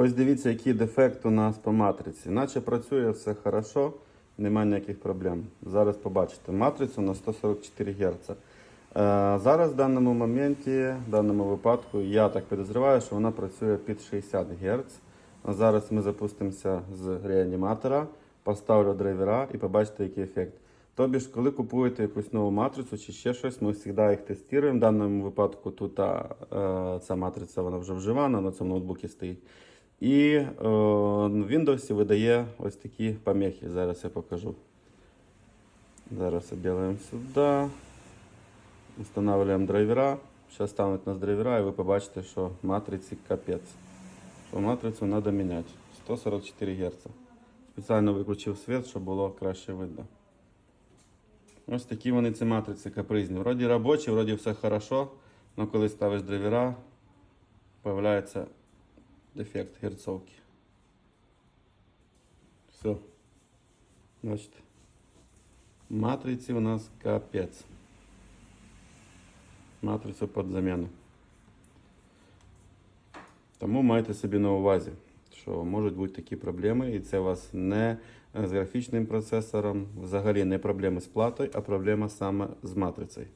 Ось дивіться, який дефект у нас по матриці. Наче працює все хорошо, немає ніяких проблем. Зараз побачите матрицю на 144 Гц. Е, Зараз в даному моменті, в даному випадку, я так підозрюваю, що вона працює під 60 Гц. Зараз ми запустимося з реаніматора, поставлю драйвера і побачите, який ефект. Тобі ж, коли купуєте якусь нову матрицю чи ще щось, ми завжди їх тестуємо. В даному випадку тут а, е, ця матриця вона вже вживана, на цьому ноутбуці стоїть. І е, в Windows видає ось такі помехи. Зараз я покажу. Зараз робимо сюди. Встановлюємо драйвера. Зараз стануть нас драйвера, і ви побачите, що матриці капець. Що матрицю треба міняти. 144 Гц. Спеціально виключив світ, щоб було краще видно. Ось такі вони ці матриці капризні. Вроді робочі, вроді все хорошо, але коли ставиш драйвера, появляється дефект герцовки. Все. Бачите. Матриці у нас капець. Матрицю під заміну. Тому майте собі на увазі, що можуть бути такі проблеми, і це у вас не з графічним процесором, взагалі не проблеми з платою, а проблема саме з матрицею.